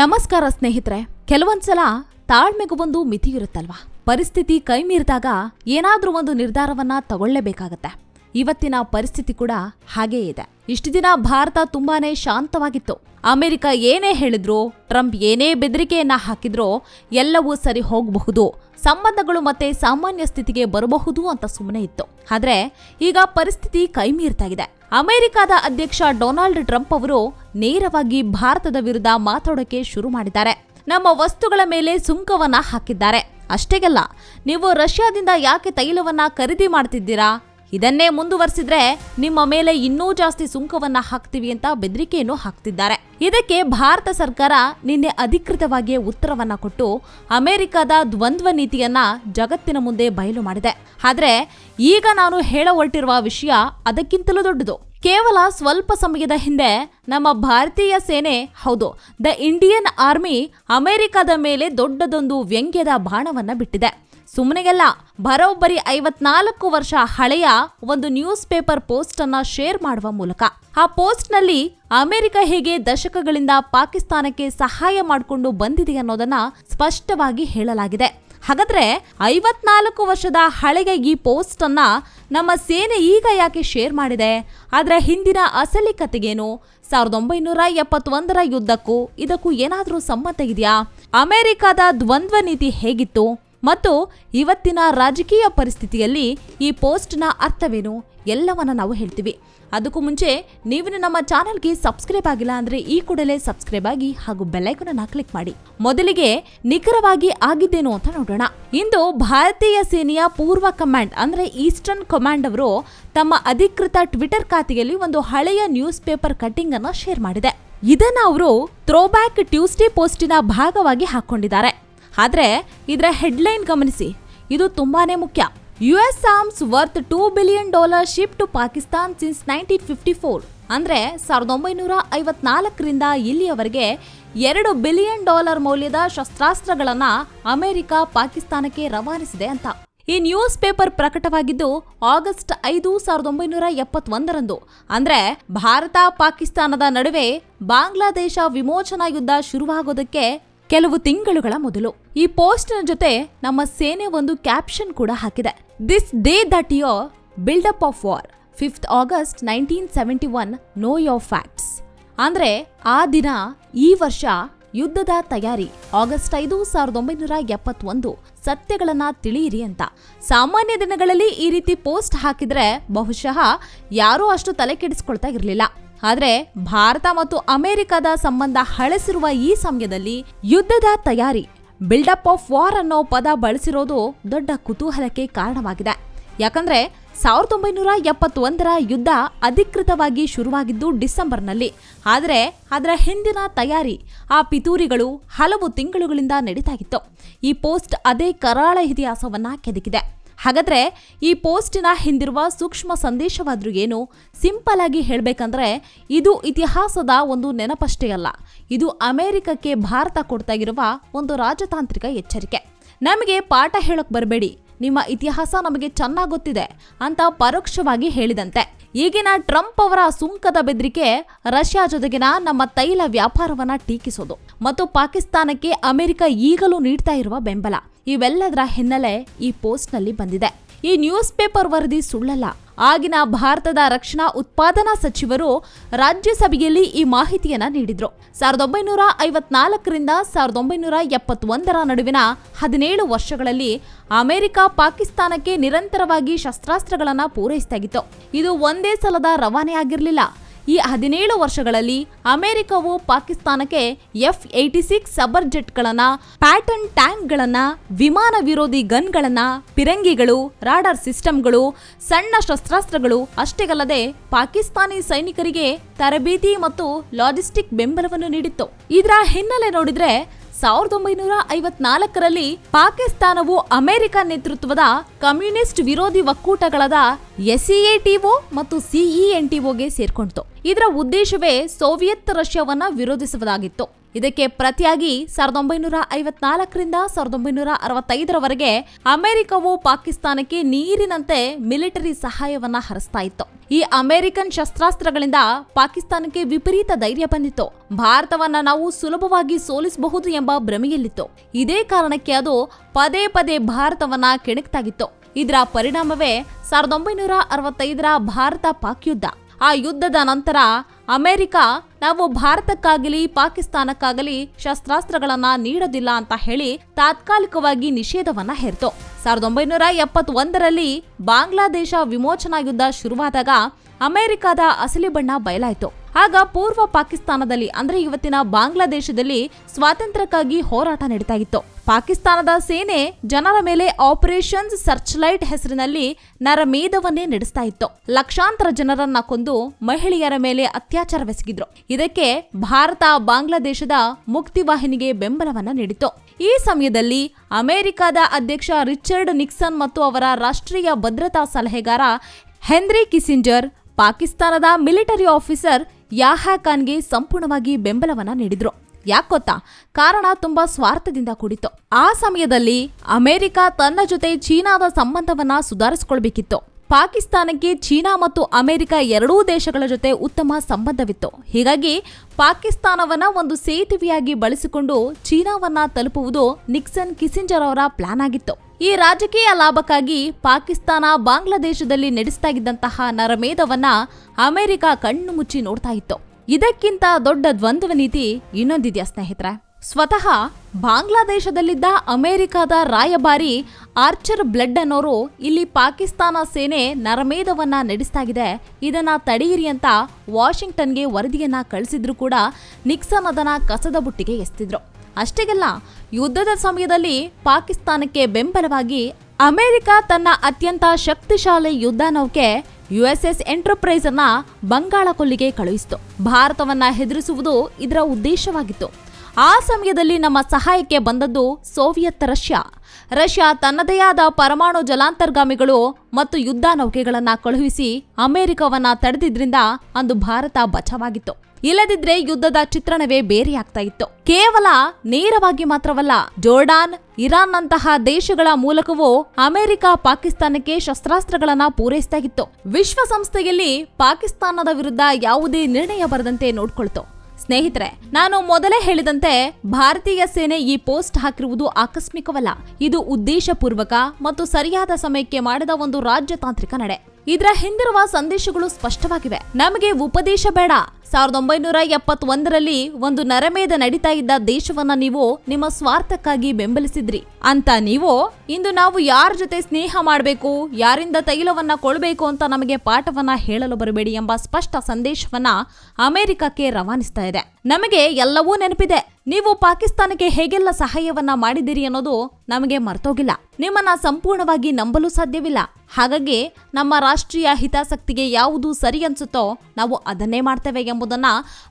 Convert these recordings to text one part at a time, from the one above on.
ನಮಸ್ಕಾರ ಸ್ನೇಹಿತರೆ ಕೆಲವೊಂದ್ಸಲ ತಾಳ್ಮೆಗೂ ಒಂದು ಮಿತಿ ಇರುತ್ತಲ್ವಾ ಪರಿಸ್ಥಿತಿ ಕೈ ಮೀರಿದಾಗ ಏನಾದ್ರೂ ಒಂದು ನಿರ್ಧಾರವನ್ನ ತಗೊಳ್ಳೇಬೇಕಾಗತ್ತೆ. ಇವತ್ತಿನ ಪರಿಸ್ಥಿತಿ ಕೂಡ ಹಾಗೇ ಇದೆ. ಇಷ್ಟು ದಿನ ಭಾರತ ತುಂಬಾನೇ ಶಾಂತವಾಗಿತ್ತು. ಅಮೆರಿಕ ಏನೇ ಹೇಳಿದ್ರು, ಟ್ರಂಪ್ ಏನೇ ಬೆದರಿಕೆಯನ್ನ ಹಾಕಿದ್ರೋ ಎಲ್ಲವೂ ಸರಿ ಹೋಗಬಹುದು. ಸಂಬಂಧಗಳು ಮತ್ತೆ ಸಾಮಾನ್ಯ ಸ್ಥಿತಿಗೆ ಬರಬಹುದು ಅಂತ ಸುಮ್ಮನೆ ಇತ್ತು. ಆದ್ರೆ ಈಗ ಪರಿಸ್ಥಿತಿ ಕೈ ಮೀರ್ತಾ ಇದೆ. ಅಮೆರಿಕದ ಅಧ್ಯಕ್ಷ ಡೊನಾಲ್ಡ್ ಟ್ರಂಪ್ ಅವರು ನೇರವಾಗಿ ಭಾರತದ ವಿರುದ್ಧ ಮಾತಾಡೋಕೆ ಶುರು ಮಾಡಿದ್ದಾರೆ. ನಮ್ಮ ವಸ್ತುಗಳ ಮೇಲೆ ಸುಂಕವನ್ನ ಹಾಕಿದ್ದಾರೆ. ಅಷ್ಟೇಗಲ್ಲ ನೀವು ರಷ್ಯಾದಿಂದ ಯಾಕೆ ತೈಲವನ್ನ ಖರೀದಿ ಮಾಡ್ತಿದ್ದೀರಾ? ಇದನ್ನೇ ಮುಂದುವರಿಸಿದ್ರೆ ನಿಮ್ಮ ಮೇಲೆ ಇನ್ನೂ ಜಾಸ್ತಿ ಸುಂಕವನ್ನ ಹಾಕ್ತೀವಿ ಅಂತ ಬೆದರಿಕೆಯನ್ನು ಹಾಕ್ತಿದ್ದಾರೆ. ಇದಕ್ಕೆ ಭಾರತ ಸರ್ಕಾರ ನಿನ್ನೆ ಅಧಿಕೃತವಾಗಿ ಉತ್ತರವನ್ನ ಕೊಟ್ಟು ಅಮೆರಿಕದ ದ್ವಂದ್ವ ನೀತಿಯನ್ನ ಜಗತ್ತಿನ ಮುಂದೆ ಬಯಲು ಮಾಡಿದೆ. ಆದ್ರೆ ಈಗ ನಾನು ಹೇಳ ಹೊರಟಿರುವ ವಿಷಯ ಅದಕ್ಕಿಂತಲೂ ದೊಡ್ಡದು. ಕೇವಲ ಸ್ವಲ್ಪ ಸಮಯದ ಹಿಂದೆ ನಮ್ಮ ಭಾರತೀಯ ಸೇನೆ, ಹೌದು, ದ ಇಂಡಿಯನ್ ಆರ್ಮಿ ಅಮೆರಿಕದ ಮೇಲೆ ದೊಡ್ಡದೊಂದು ವ್ಯಂಗ್ಯದ ಬಾಣವನ್ನ ಬಿಟ್ಟಿದೆ. ಸುಮ್ಮನೆಗೆಲ್ಲ ಬರೋಬ್ಬರಿ ಐವತ್ನಾಲ್ಕು ವರ್ಷ ಹಳೆಯ ಒಂದು ನ್ಯೂಸ್ ಪೇಪರ್ ಪೋಸ್ಟ್ ಅನ್ನ ಶೇರ್ ಮಾಡುವ ಮೂಲಕ. ಆ ಪೋಸ್ಟ್ನಲ್ಲಿ ಅಮೆರಿಕ ಹೇಗೆ ದಶಕಗಳಿಂದ ಪಾಕಿಸ್ತಾನಕ್ಕೆ ಸಹಾಯ ಮಾಡಿಕೊಂಡು ಬಂದಿದೆ ಅನ್ನೋದನ್ನ ಸ್ಪಷ್ಟವಾಗಿ ಹೇಳಲಾಗಿದೆ. ಹಾಗಾದ್ರೆ ಐವತ್ನಾಲ್ಕು ವರ್ಷದ ಹಳೆಯ ಈ ಪೋಸ್ಟ್ ಅನ್ನ ನಮ್ಮ ಸೇನೆ ಈಗ ಯಾಕೆ ಶೇರ್ ಮಾಡಿದೆ? ಅದರ ಹಿಂದಿನ ಅಸಲಿ ಕತೆಗೇನು ಸಾವಿರದ ಒಂಬೈನೂರ ಎಪ್ಪತ್ತೊಂದರ ಯುದ್ಧಕ್ಕೂ ಇದಕ್ಕೂ ಏನಾದರೂ ಸಂಬಂಧ ಇದೆಯಾ? ಅಮೆರಿಕದ ದ್ವಂದ್ವ ನೀತಿ ಹೇಗಿತ್ತು? ಮತ್ತು ಇವತ್ತಿನ ರಾಜಕೀಯ ಪರಿಸ್ಥಿತಿಯಲ್ಲಿ ಈ ಪೋಸ್ಟ್ನ ಅರ್ಥವೇನು? ಎಲ್ಲವನ್ನ ನಾವು ಹೇಳ್ತೀವಿ. ಅದಕ್ಕೂ ಮುಂಚೆ ನೀವು ನಮ್ಮ ಚಾನಲ್ಗೆ ಸಬ್ಸ್ಕ್ರೈಬ್ ಆಗಿಲ್ಲ ಅಂದ್ರೆ ಈ ಕೂಡಲೇ ಸಬ್ಸ್ಕ್ರೈಬ್ ಆಗಿ ಹಾಗೂ ಬೆಲ್ಲೈಕನ್ ಕ್ಲಿಕ್ ಮಾಡಿ. ಮೊದಲಿಗೆ ನಿಖರವಾಗಿ ಆಗಿದ್ದೇನು ಅಂತ ನೋಡೋಣ. ಇಂದು ಭಾರತೀಯ ಸೇನೆಯ ಪೂರ್ವ ಕಮಾಂಡ್ ಅಂದ್ರೆ ಈಸ್ಟರ್ನ್ ಕಮಾಂಡ್ ಅವರು ತಮ್ಮ ಅಧಿಕೃತ ಟ್ವಿಟರ್ ಖಾತೆಯಲ್ಲಿ ಒಂದು ಹಳೆಯ ನ್ಯೂಸ್ ಪೇಪರ್ ಕಟ್ಟಿಂಗ್ ಅನ್ನು ಶೇರ್ ಮಾಡಿದೆ. ಇದನ್ನ ಅವರು ಥ್ರೋಬ್ಯಾಕ್ ಟ್ಯೂಸ್ಡೇ ಪೋಸ್ಟಿನ ಭಾಗವಾಗಿ ಹಾಕೊಂಡಿದ್ದಾರೆ. ಆದ್ರೆ ಇದರ ಹೆಡ್ಲೈನ್ ಗಮನಿಸಿ. ಇದು ತುಂಬಾನೇ ಮುಖ್ಯ. U S arms worth two billion dollar ship to Pakistan since nineteen fifty four ಅಂದರೆ ಸಾವಿರದ ಒಂಬೈನೂರ ಐವತ್ನಾಲ್ಕರಿಂದ ಇಲ್ಲಿಯವರೆಗೆ ಎರಡು ಬಿಲಿಯನ್ ಡಾಲರ್ ಮೌಲ್ಯದ ಶಸ್ತ್ರಾಸ್ತ್ರಗಳನ್ನು ಅಮೆರಿಕ ಪಾಕಿಸ್ತಾನಕ್ಕೆ ರವಾನಿಸಿದೆ ಅಂತ. ಈ ನ್ಯೂಸ್ ಪೇಪರ್ ಪ್ರಕಟವಾಗಿದ್ದು ಆಗಸ್ಟ್ ಐದು ಸಾವಿರದ ಒಂಬೈನೂರ ಎಪ್ಪತ್ತೊಂದರಂದು. ಅಂದರೆ ಭಾರತ ಪಾಕಿಸ್ತಾನದ ನಡುವೆ ಬಾಂಗ್ಲಾದೇಶ ವಿಮೋಚನಾ ಯುದ್ಧ ಶುರುವಾಗೋದಕ್ಕೆ ಕೆಲವು ತಿಂಗಳುಗಳ ಮೊದಲು ಈ ಪೋಸ್ಟ್ನ ಜೊತೆ ನಮ್ಮ ಸೇನೆ ಒಂದು ಕ್ಯಾಪ್ಷನ್ ಕೂಡ ಹಾಕಿದೆ. This day that year buildup of war fifth August nineteen seventy one know your facts ಅಂದ್ರೆ ಆ ದಿನ, ಈ ವರ್ಷ ಯುದ್ಧದ ತಯಾರಿ ಆಗಸ್ಟ್ ಐದು ಸಾವಿರದ ಒಂಬೈನೂರ ಎಪ್ಪತ್ತೊಂದು. ಸತ್ಯಗಳನ್ನ ತಿಳಿಯಿರಿ ಅಂತ. ಸಾಮಾನ್ಯ ದಿನಗಳಲ್ಲಿ ಈ ರೀತಿ ಪೋಸ್ಟ್ ಹಾಕಿದ್ರೆ ಬಹುಶಃ ಯಾರೂ ಅಷ್ಟು ತಲೆ ಕೆಡಿಸ್ಕೊಳ್ತಾ ಇರಲಿಲ್ಲ. ಆದ್ರೆ ಭಾರತ ಮತ್ತು ಅಮೆರಿಕದ ಸಂಬಂಧ ಹಳಸಿರುವ ಈ ಸಮಯದಲ್ಲಿ ಯುದ್ಧದ ತಯಾರಿ ಬಿಲ್ಡಪ್ ಆಫ್ ವಾರ್ ಅನ್ನೋ ಪದ ಬಳಸಿರೋದು ದೊಡ್ಡ ಕುತೂಹಲಕ್ಕೆ ಕಾರಣವಾಗಿದೆ. ಯಾಕಂದ್ರೆ ಸಾವಿರದ ಒಂಬೈನೂರ ಎಪ್ಪತ್ತೊಂದರ ಯುದ್ಧ ಅಧಿಕೃತವಾಗಿ ಶುರುವಾಗಿದ್ದು ಡಿಸೆಂಬರ್ನಲ್ಲಿ. ಆದರೆ ಅದರ ಹಿಂದಿನ ತಯಾರಿ ಆ ಪಿತೂರಿಗಳು ಹಲವು ತಿಂಗಳುಗಳಿಂದ ನಡೀತಾ ಇತ್ತು. ಈ ಪೋಸ್ಟ್ ಅದೇ ಕರಾಳ ಇತಿಹಾಸವನ್ನ ಕೆದಕಿದೆ. ಹಾಗಾದ್ರೆ ಈ ಪೋಸ್ಟಿನ ಹಿಂದಿರುವ ಸೂಕ್ಷ್ಮ ಸಂದೇಶವಾದರೂ ಏನು? ಸಿಂಪಲ್ ಆಗಿ ಹೇಳಬೇಕಂದ್ರೆ ಇದು ಇತಿಹಾಸದ ಒಂದು ನೆನಪಷ್ಟೇ ಅಲ್ಲ. ಇದು ಅಮೆರಿಕಕ್ಕೆ ಭಾರತ ಕೊಡ್ತಾ ಇರುವ ಒಂದು ರಾಜತಾಂತ್ರಿಕ ಎಚ್ಚರಿಕೆ. ನಮಗೆ ಪಾಠ ಹೇಳೋಕೆ ಬರಬೇಡಿ. ನಿಮ್ಮ ಇತಿಹಾಸ ನಮಗೆ ಚೆನ್ನಾಗಿ ಗೊತ್ತಿದೆ ಅಂತ ಪರೋಕ್ಷವಾಗಿ ಹೇಳಿದಂತೆ. ಈಗಿನ ಟ್ರಂಪ್ ಅವರ ಸುಂಕದ ಬೆದರಿಕೆ ರಷ್ಯಾ ಜೊತೆಗಿನ ನಮ್ಮ ತೈಲ ವ್ಯಾಪಾರವನ್ನ ಟೀಕಿಸೋದು. ಮತ್ತು ಪಾಕಿಸ್ತಾನಕ್ಕೆ ಅಮೆರಿಕ ಈಗಲೂ ನೀಡ್ತಾ ಇರುವ ಬೆಂಬಲ. ಇವೆಲ್ಲದರ ಹಿನ್ನೆಲೆ ಈ ಪೋಸ್ಟ್ನಲ್ಲಿ ಬಂದಿದೆ. ಈ ನ್ಯೂಸ್ ಪೇಪರ್ ವರದಿ ಸುಳ್ಳಲ್ಲ. ಆಗಿನ ಭಾರತದ ರಕ್ಷಣಾ ಉತ್ಪಾದನಾ ಸಚಿವರು ರಾಜ್ಯಸಭೆಯಲ್ಲಿ ಈ ಮಾಹಿತಿಯನ್ನ ನೀಡಿದ್ರು. ಸಾವಿರದ ಒಂಬೈನೂರ ಐವತ್ನಾಲ್ಕರಿಂದ ಸಾವಿರದ ಒಂಬೈನೂರ ಎಪ್ಪತ್ತೊಂದರ ನಡುವಿನ ಹದಿನೇಳು ವರ್ಷಗಳಲ್ಲಿ ಅಮೆರಿಕ ಪಾಕಿಸ್ತಾನಕ್ಕೆ ನಿರಂತರವಾಗಿ ಶಸ್ತ್ರಾಸ್ತ್ರಗಳನ್ನು ಪೂರೈಸಿದಾಗಿತ್ತು ಇದು ಒಂದೇ ಸಲದ ರವಾನೆ ಆಗಿರಲಿಲ್ಲ ಈ ಹದಿನೇಳು ವರ್ಷಗಳಲ್ಲಿ ಅಮೆರಿಕವು ಪಾಕಿಸ್ತಾನಕ್ಕೆ ಎಫ್ ಏಯ್ಟಿ ಸಿಕ್ಸ್ ಸಬರ್ ಜೆಟ್ಗಳನ್ನ, ಪ್ಯಾಟರ್ನ್ ಟ್ಯಾಂಕ್ಗಳನ್ನ, ವಿಮಾನ ವಿರೋಧಿ ಗನ್ಗಳನ್ನ, ಪಿರಂಗಿಗಳು, ರಾಡರ್ ಸಿಸ್ಟಮ್ಗಳು, ಸಣ್ಣ ಶಸ್ತ್ರಾಸ್ತ್ರಗಳು ಅಷ್ಟೇ ಪಾಕಿಸ್ತಾನಿ ಸೈನಿಕರಿಗೆ ತರಬೇತಿ ಮತ್ತು ಲಾಜಿಸ್ಟಿಕ್ ಬೆಂಬಲವನ್ನು ನೀಡಿತ್ತು. ಇದರ ಹಿನ್ನೆಲೆ ನೋಡಿದ್ರೆ ಸಾವಿರದ ಒಂಬೈನೂರ ಐವತ್ನಾಲ್ಕರಲ್ಲಿ ಪಾಕಿಸ್ತಾನವು ಅಮೆರಿಕ ನೇತೃತ್ವದ ಕಮ್ಯುನಿಸ್ಟ್ ವಿರೋಧಿ ಒಕ್ಕೂಟಗಳಾದ ಎಸ್ಇಎಟಿಒ ಮತ್ತು ಸಿಇಎನ್ಟಿಒಗೆ ಸೇರ್ಕೊಂಡಿತು. ಇದರ ಉದ್ದೇಶವೇ ಸೋವಿಯತ್ ರಷ್ಯಾವನ್ನ ವಿರೋಧಿಸುವುದಾಗಿತ್ತು. ಇದಕ್ಕೆ ಪ್ರತಿಯಾಗಿ ಸಾವಿರದ ಒಂಬೈನೂರ ಐವತ್ನಾಲ್ಕರಿಂದ ಸಾವಿರದ ಒಂಬೈನೂರ ಅರವತ್ತೈದರವರೆಗೆ ಅಮೆರಿಕವು ಪಾಕಿಸ್ತಾನಕ್ಕೆ ನೀರಿನಂತೆ ಮಿಲಿಟರಿ ಸಹಾಯವನ್ನ ಹರಿಸ್ತಾ ಇತ್ತು. ಈ ಅಮೆರಿಕನ್ ಶಸ್ತ್ರಾಸ್ತ್ರಗಳಿಂದ ಪಾಕಿಸ್ತಾನಕ್ಕೆ ವಿಪರೀತ ಧೈರ್ಯ ಬಂದಿತ್ತು. ಭಾರತವನ್ನ ನಾವು ಸುಲಭವಾಗಿ ಸೋಲಿಸಬಹುದು ಎಂಬ ಭ್ರಮೆಯಲ್ಲಿತ್ತು. ಇದೇ ಕಾರಣಕ್ಕೆ ಅದು ಪದೇ ಪದೇ ಭಾರತವನ್ನ ಕೆಣಕ್ತಾಗಿತ್ತು. ಇದರ ಪರಿಣಾಮವೇ ಸಾವಿರದ ಒಂಬೈನೂರ ಅರವತ್ತೈದರ ಭಾರತ ಪಾಕ್ ಯುದ್ಧ. ಆ ಯುದ್ಧದ ನಂತರ ಅಮೆರಿಕ ನಾವು ಭಾರತಕ್ಕಾಗಲಿ, ಪಾಕಿಸ್ತಾನಕ್ಕಾಗಲಿ ಶಸ್ತ್ರಾಸ್ತ್ರಗಳನ್ನ ನೀಡೋದಿಲ್ಲ ಅಂತ ಹೇಳಿ ತಾತ್ಕಾಲಿಕವಾಗಿ ನಿಷೇಧವನ್ನ ಹೇರ್ತು. ಸಾವಿರದ ಒಂಬೈನೂರ ಎಪ್ಪತ್ತೊಂದರಲ್ಲಿ ಬಾಂಗ್ಲಾದೇಶ ವಿಮೋಚನಾ ಯುದ್ಧ ಶುರುವಾದಾಗ ಅಮೆರಿಕದ ಅಸಲಿ ಬಣ್ಣ ಬಯಲಾಯಿತು. ಆಗ ಪೂರ್ವ ಪಾಕಿಸ್ತಾನದಲ್ಲಿ, ಅಂದ್ರೆ ಇವತ್ತಿನ ಬಾಂಗ್ಲಾದೇಶದಲ್ಲಿ ಸ್ವಾತಂತ್ರ್ಯಕ್ಕಾಗಿ ಹೋರಾಟ ನಡೀತಾ ಇತ್ತು. ಪಾಕಿಸ್ತಾನದ ಸೇನೆ ಜನರ ಮೇಲೆ ಆಪರೇಷನ್ ಸರ್ಚ್ ಲೈಟ್ ಹೆಸರಿನಲ್ಲಿ ನರಮೇಧವನ್ನೇ ನಡೆಸ್ತಾ ಇತ್ತು. ಲಕ್ಷಾಂತರ ಜನರನ್ನ ಕೊಂದು ಮಹಿಳೆಯರ ಮೇಲೆ ಅತ್ಯಾಚಾರವೆಸಗಿದ್ರು ಇದಕ್ಕೆ ಭಾರತ, ಬಾಂಗ್ಲಾದೇಶದ ಮುಕ್ತಿವಾಹಿನಿಗೆ ಬೆಂಬಲವನ್ನ ನೀಡಿತು ಈ ಸಮಯದಲ್ಲಿ ಅಮೆರಿಕದ ಅಧ್ಯಕ್ಷ ರಿಚರ್ಡ್ ನಿಕ್ಸನ್ ಮತ್ತು ಅವರ ರಾಷ್ಟ್ರೀಯ ಭದ್ರತಾ ಸಲಹೆಗಾರ ಹೆನ್ರಿ ಕಿಸಿಂಜರ್ ಪಾಕಿಸ್ತಾನದ ಮಿಲಿಟರಿ ಆಫೀಸರ್ ಯಾಹಾ ಖಾನ್ಗೆ ಸಂಪೂರ್ಣವಾಗಿ ಬೆಂಬಲವನ್ನ ನೀಡಿದ್ರು. ಯಾಕೊತ್ತಾ ಕಾರಣ ತುಂಬಾ ಸ್ವಾರ್ಥದಿಂದ ಕೂಡಿತ್ತು. ಆ ಸಮಯದಲ್ಲಿ ಅಮೆರಿಕ ತನ್ನ ಜೊತೆ ಚೀನಾದ ಸಂಬಂಧವನ್ನ ಸುಧಾರಿಸಿಕೊಳ್ಬೇಕಿತ್ತು. ಪಾಕಿಸ್ತಾನಕ್ಕೆ ಚೀನಾ ಮತ್ತು ಅಮೆರಿಕ ಎರಡೂ ದೇಶಗಳ ಜೊತೆ ಉತ್ತಮ ಸಂಬಂಧವಿತ್ತು. ಹೀಗಾಗಿ ಪಾಕಿಸ್ತಾನವನ್ನ ಒಂದು ಸೇತುವೆಯಾಗಿ ಬಳಸಿಕೊಂಡು ಚೀನಾವನ್ನ ತಲುಪುವುದು ನಿಕ್ಸನ್ ಕಿಸಿಂಜರ್ ಅವರ ಪ್ಲಾನ್ ಆಗಿತ್ತು. ಈ ರಾಜಕೀಯ ಲಾಭಕ್ಕಾಗಿ ಪಾಕಿಸ್ತಾನ ಬಾಂಗ್ಲಾದೇಶದಲ್ಲಿ ನಡೆಸ್ತಾ ಇದ್ದಂತಹ ನರಮೇಧವನ್ನ ಅಮೆರಿಕ ಕಣ್ಣು ಮುಚ್ಚಿ ನೋಡ್ತಾ ಇತ್ತು. ಇದಕ್ಕಿಂತ ದೊಡ್ಡ ದ್ವಂದ್ವ ನೀತಿ ಇನ್ನೊಂದಿದೆಯಾ ಸ್ನೇಹಿತರೆ? ಸ್ವತಃ ಬಾಂಗ್ಲಾದೇಶದಲ್ಲಿದ್ದ ಅಮೆರಿಕದ ರಾಯಭಾರಿ ಆರ್ಚರ್ ಬ್ಲಡ್ ಅನ್ನೋರು ಇಲ್ಲಿ ಪಾಕಿಸ್ತಾನ ಸೇನೆ ನರಮೇಧವನ್ನ ನಡೆಸ್ತಾಗಿದೆ ಇದನ್ನ ತಡೆಯಿರಿ ಅಂತ ವಾಷಿಂಗ್ಟನ್ಗೆ ವರದಿಯನ್ನ ಕಳಿಸಿದ್ರು ಕೂಡ ನಿಕ್ಸನ್ ಅದನ್ನ ಕಸದ ಬುಟ್ಟಿಗೆ ಎಸ್ತಿದ್ರು. ಅಷ್ಟೇಗೆಲ್ಲ, ಯುದ್ಧದ ಸಮಯದಲ್ಲಿ ಪಾಕಿಸ್ತಾನಕ್ಕೆ ಬೆಂಬಲವಾಗಿ ಅಮೆರಿಕ ತನ್ನ ಅತ್ಯಂತ ಶಕ್ತಿಶಾಲಿ ಯುದ್ಧ ನೌಕೆ ಯುಎಸ್ಎಸ್ ಎಂಟರ್ಪ್ರೈಸ್ ಅನ್ನ ಬಂಗಾಳ ಕೊಲ್ಲಿಗೆ ಕಳುಹಿಸಿತು. ಭಾರತವನ್ನ ಹೆದರಿಸುವುದು ಇದರ ಉದ್ದೇಶವಾಗಿತ್ತು. ಆ ಸಮಯದಲ್ಲಿ ನಮ್ಮ ಸಹಾಯಕ್ಕೆ ಬಂದದ್ದು ಸೋವಿಯತ್ ರಷ್ಯಾ. ರಷ್ಯಾ ತನ್ನದೇ ಆದ ಪರಮಾಣು ಜಲಾಂತರ್ಗಾಮಿಗಳು ಮತ್ತು ಯುದ್ಧ ನೌಕೆಗಳನ್ನು ಕಳುಹಿಸಿ ಅಮೆರಿಕವನ್ನ ತಡೆದಿದ್ರಿಂದ ಅಂದು ಭಾರತ ಬಚಾವಾಗಿತ್ತು. ಇಲ್ಲದಿದ್ರೆ ಯುದ್ಧದ ಚಿತ್ರಣವೇ ಬೇರೆಯಾಗ್ತಾ ಇತ್ತು. ಕೇವಲ ನೇರವಾಗಿ ಮಾತ್ರವಲ್ಲ, ಜೋರ್ಡಾನ್, ಇರಾನ್ನಂತಹ ದೇಶಗಳ ಮೂಲಕವೂ ಅಮೆರಿಕ ಪಾಕಿಸ್ತಾನಕ್ಕೆ ಶಸ್ತ್ರಾಸ್ತ್ರಗಳನ್ನ ಪೂರೈಸ್ತಾ ಇತ್ತು. ವಿಶ್ವಸಂಸ್ಥೆಯಲ್ಲಿ ಪಾಕಿಸ್ತಾನದ ವಿರುದ್ಧ ಯಾವುದೇ ನಿರ್ಣಯ ಬರದಂತೆ ನೋಡ್ಕೊಳ್ತು. ಸ್ನೇಹಿತರೆ, ನಾನು ಮೊದಲೇ ಹೇಳಿದಂತೆ ಭಾರತೀಯ ಸೇನೆ ಈ ಪೋಸ್ಟ್ ಹಾಕಿರುವುದು ಆಕಸ್ಮಿಕವಲ್ಲ. ಇದು ಉದ್ದೇಶಪೂರ್ವಕ ಮತ್ತು ಸರಿಯಾದ ಸಮಯಕ್ಕೆ ಮಾಡಿದ ಒಂದು ರಾಜ್ಯತಾಂತ್ರಿಕ ನಡೆ. ಇದರ ಹಿಂದಿರುವ ಸಂದೇಶಗಳು ಸ್ಪಷ್ಟವಾಗಿವೆ. ನಮಗೆ ಉಪದೇಶ ಬೇಡ. ಸಾವಿರದ ಒಂಬೈನೂರ ಎಪ್ಪತ್ತೊಂದರಲ್ಲಿ ಒಂದು ನರಮೇಧ ನಡೀತಾ ಇದ್ದ ದೇಶವನ್ನ ನೀವು ನಿಮ್ಮ ಸ್ವಾರ್ಥಕ್ಕಾಗಿ ಬೆಂಬಲಿಸಿದ್ರಿ. ಅಂತ ನೀವು, ಇಂದು ನಾವು ಯಾರ ಜೊತೆ ಸ್ನೇಹ ಮಾಡಬೇಕು, ಯಾರಿಂದ ತೈಲವನ್ನ ಕೊಳ್ಬೇಕು ಅಂತ ನಮಗೆ ಪಾಠವನ್ನ ಹೇಳಲು ಬರಬೇಡಿ ಎಂಬ ಸ್ಪಷ್ಟ ಸಂದೇಶವನ್ನ ಅಮೆರಿಕಕ್ಕೆ ರವಾನಿಸ್ತಾ ಇದೆ. ನಮಗೆ ಎಲ್ಲವೂ ನೆನಪಿದೆ. ನೀವು ಪಾಕಿಸ್ತಾನಕ್ಕೆ ಹೇಗೆಲ್ಲ ಸಹಾಯವನ್ನ ಮಾಡಿದಿರಿ ಅನ್ನೋದು ನಮಗೆ ಮರ್ತೋಗಿಲ್ಲ. ನಿಮ್ಮನ್ನ ಸಂಪೂರ್ಣವಾಗಿ ನಂಬಲು ಸಾಧ್ಯವಿಲ್ಲ. ಹಾಗಾಗಿ ನಮ್ಮ ರಾಷ್ಟ್ರೀಯ ಹಿತಾಸಕ್ತಿಗೆ ಯಾವುದು ಸರಿ ಅನ್ಸುತ್ತೋ ನಾವು ಅದನ್ನೇ ಮಾಡ್ತೇವೆ ಎಂಬುದನ್ನ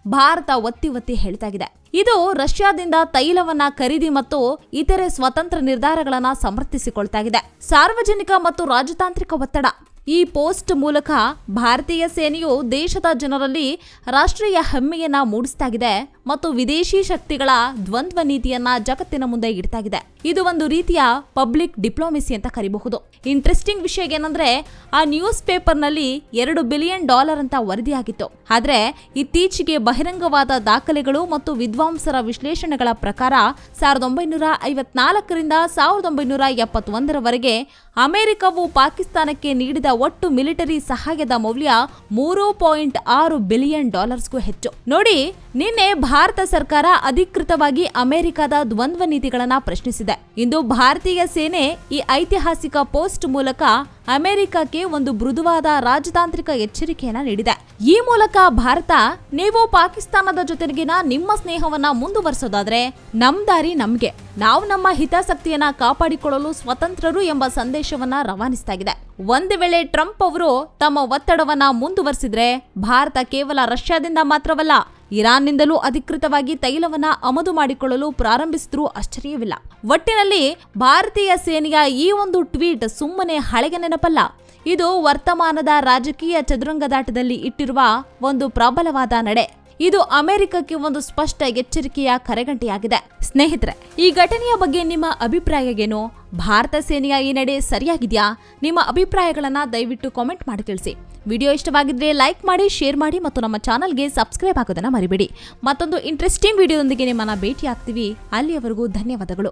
ಭಾರತ ಒತ್ತಿ ಒತ್ತಿ ಹೇಳ್ತಾ ಇದೆ. ಇದು ರಷ್ಯಾದಿಂದ ತೈಲವನ್ನ ಖರೀದಿ ಮತ್ತು ಇತರೆ ಸ್ವತಂತ್ರ ನಿರ್ಧಾರಗಳನ್ನ ಸಮರ್ಥಿಸಿಕೊಳ್ತಾ ಇದೆ. ಸಾರ್ವಜನಿಕ ಮತ್ತು ರಾಜತಾಂತ್ರಿಕ ಒತ್ತಡ. ಈ ಪೋಸ್ಟ್ ಮೂಲಕ ಭಾರತೀಯ ಸೇನೆಯು ದೇಶದ ಜನರಲ್ಲಿ ರಾಷ್ಟ್ರೀಯ ಹೆಮ್ಮೆಯನ್ನ ಮೂಡಿಸ್ತಾಗಿದೆ ಮತ್ತು ವಿದೇಶಿ ಶಕ್ತಿಗಳ ದ್ವಂದ್ವ ನೀತಿಯನ್ನ ಜಗತ್ತಿನ ಮುಂದೆ ಇಡ್ತಾಗಿದೆ. ಇದು ಒಂದು ರೀತಿಯ ಪಬ್ಲಿಕ್ ಡಿಪ್ಲೊಮೆಸಿ ಅಂತ ಕರಿಬಹುದು. ಇಂಟ್ರೆಸ್ಟಿಂಗ್ ವಿಷಯ ಏನಂದ್ರೆ, ಆ ನ್ಯೂಸ್ ಪೇಪರ್ನಲ್ಲಿ ಎರಡು ಬಿಲಿಯನ್ ಡಾಲರ್ ಅಂತ ವರದಿಯಾಗಿತ್ತು. ಆದ್ರೆ, ಇತ್ತೀಚೆಗೆ ಬಹಿರಂಗವಾದ ದಾಖಲೆಗಳು ಮತ್ತು ವಿದ್ವಾಂಸರ ವಿಶ್ಲೇಷಣೆಗಳ ಪ್ರಕಾರ ಸಾವಿರದ ಒಂಬೈನೂರ ಐವತ್ನಾಲ್ಕರಿಂದ ಸಾವಿರದ ಒಂಬೈನೂರ ಎಪ್ಪತ್ತೊಂದರವರೆಗೆ ಅಮೆರಿಕವು ಪಾಕಿಸ್ತಾನಕ್ಕೆ ನೀಡಿದ ಒಟ್ಟು ಮಿಲಿಟರಿ ಸಹಾಯದ ಮೌಲ್ಯ ಮೂರು ಪಾಯಿಂಟ್ ಆರು ಬಿಲಿಯನ್ ಡಾಲರ್ಸ್ಗೂ ಹೆಚ್ಚು. ನೋಡಿ ನಿನ್ನೆ ಭಾರತ ಸರ್ಕಾರ ಅಧಿಕೃತವಾಗಿ ಅಮೆರಿಕದ ದ್ವಂದ್ವ ನೀತಿಗಳನ್ನು ಪ್ರಶ್ನಿಸಿದೆ. ಇಂದು ಭಾರತೀಯ ಸೇನೆ ಈ ಐತಿಹಾಸಿಕ ಪೋಸ್ಟ್ ಮೂಲಕ ಅಮೆರಿಕಕ್ಕೆ ಒಂದು ಮೃದುವಾದ ರಾಜತಾಂತ್ರಿಕ ಎಚ್ಚರಿಕೆಯನ್ನ ನೀಡಿದೆ. ಈ ಮೂಲಕ ಭಾರತ ನೀವು ಪಾಕಿಸ್ತಾನದ ಜೊತೆಗಿನ ನಿಮ್ಮ ಸ್ನೇಹವನ್ನ ಮುಂದುವರಿಸೋದಾದ್ರೆ ನಮ್ ದಾರಿ ನಮ್ಗೆ. ನಾವು ನಮ್ಮ ಹಿತಾಸಕ್ತಿಯನ್ನ ಕಾಪಾಡಿಕೊಳ್ಳಲು ಸ್ವತಂತ್ರರು ಎಂಬ ಸಂದೇಶವನ್ನ ರವಾನಿಸ್ತಾಗಿದೆ ಒಂದು ವೇಳೆ ಟ್ರಂಪ್ ಅವರು ತಮ್ಮ ಒತ್ತಡವನ್ನ ಮುಂದುವರಿಸಿದ್ರೆ ಭಾರತ ಕೇವಲ ರಷ್ಯಾದಿಂದ ಮಾತ್ರವಲ್ಲ ಇರಾನ್ನಿಂದಲೂ ಅಧಿಕೃತವಾಗಿ ತೈಲವನ್ನ ಆಮದು ಮಾಡಿಕೊಳ್ಳಲು ಪ್ರಾರಂಭಿಸಿದ್ರೂ ಆಶ್ಚರ್ಯವಿಲ್ಲ. ಒಟ್ಟಿನಲ್ಲಿ ಭಾರತೀಯ ಸೇನೆಯ ಈ ಒಂದು ಟ್ವೀಟ್ ಸುಮ್ಮನೆ ಹಳೆಗೆ ನೆನಪಲ್ಲ. ಇದು ವರ್ತಮಾನದ ರಾಜಕೀಯ ಚದುರಂಗದಾಟದಲ್ಲಿ ಇಟ್ಟಿರುವ ಒಂದು ಪ್ರಬಲವಾದ ನಡೆ. ಇದು ಅಮೆರಿಕಕ್ಕೆ ಒಂದು ಸ್ಪಷ್ಟ ಎಚ್ಚರಿಕೆಯ ಕರೆಗಂಟೆಯಾಗಿದೆ. ಸ್ನೇಹಿತರೆ, ಈ ಘಟನೆಯ ಬಗ್ಗೆ ನಿಮ್ಮ ಅಭಿಪ್ರಾಯ ಏನು? ಭಾರತ ಸೇನೆಯ ಈ ನಡೆ ಸರಿಯಾಗಿದೆಯಾ? ನಿಮ್ಮ ಅಭಿಪ್ರಾಯಗಳನ್ನು ದಯವಿಟ್ಟು ಕಾಮೆಂಟ್ ಮಾಡಿ ತಿಳಿಸಿ. ವಿಡಿಯೋ ಇಷ್ಟವಾಗಿದ್ರೆ ಲೈಕ್ ಮಾಡಿ, ಶೇರ್ ಮಾಡಿ ಮತ್ತು ನಮ್ಮ ಚಾನಲ್ಗೆ ಸಬ್ಸ್ಕ್ರೈಬ್ ಆಗೋದನ್ನು ಮರಿಬೇಡಿ. ಮತ್ತೊಂದು ಇಂಟ್ರೆಸ್ಟಿಂಗ್ ವಿಡಿಯೋದೊಂದಿಗೆ ನಿಮ್ಮನ್ನು ಭೇಟಿ ಆಗ್ತೀವಿ ಅಲ್ಲಿಯವರೆಗೂ ಧನ್ಯವಾದಗಳು.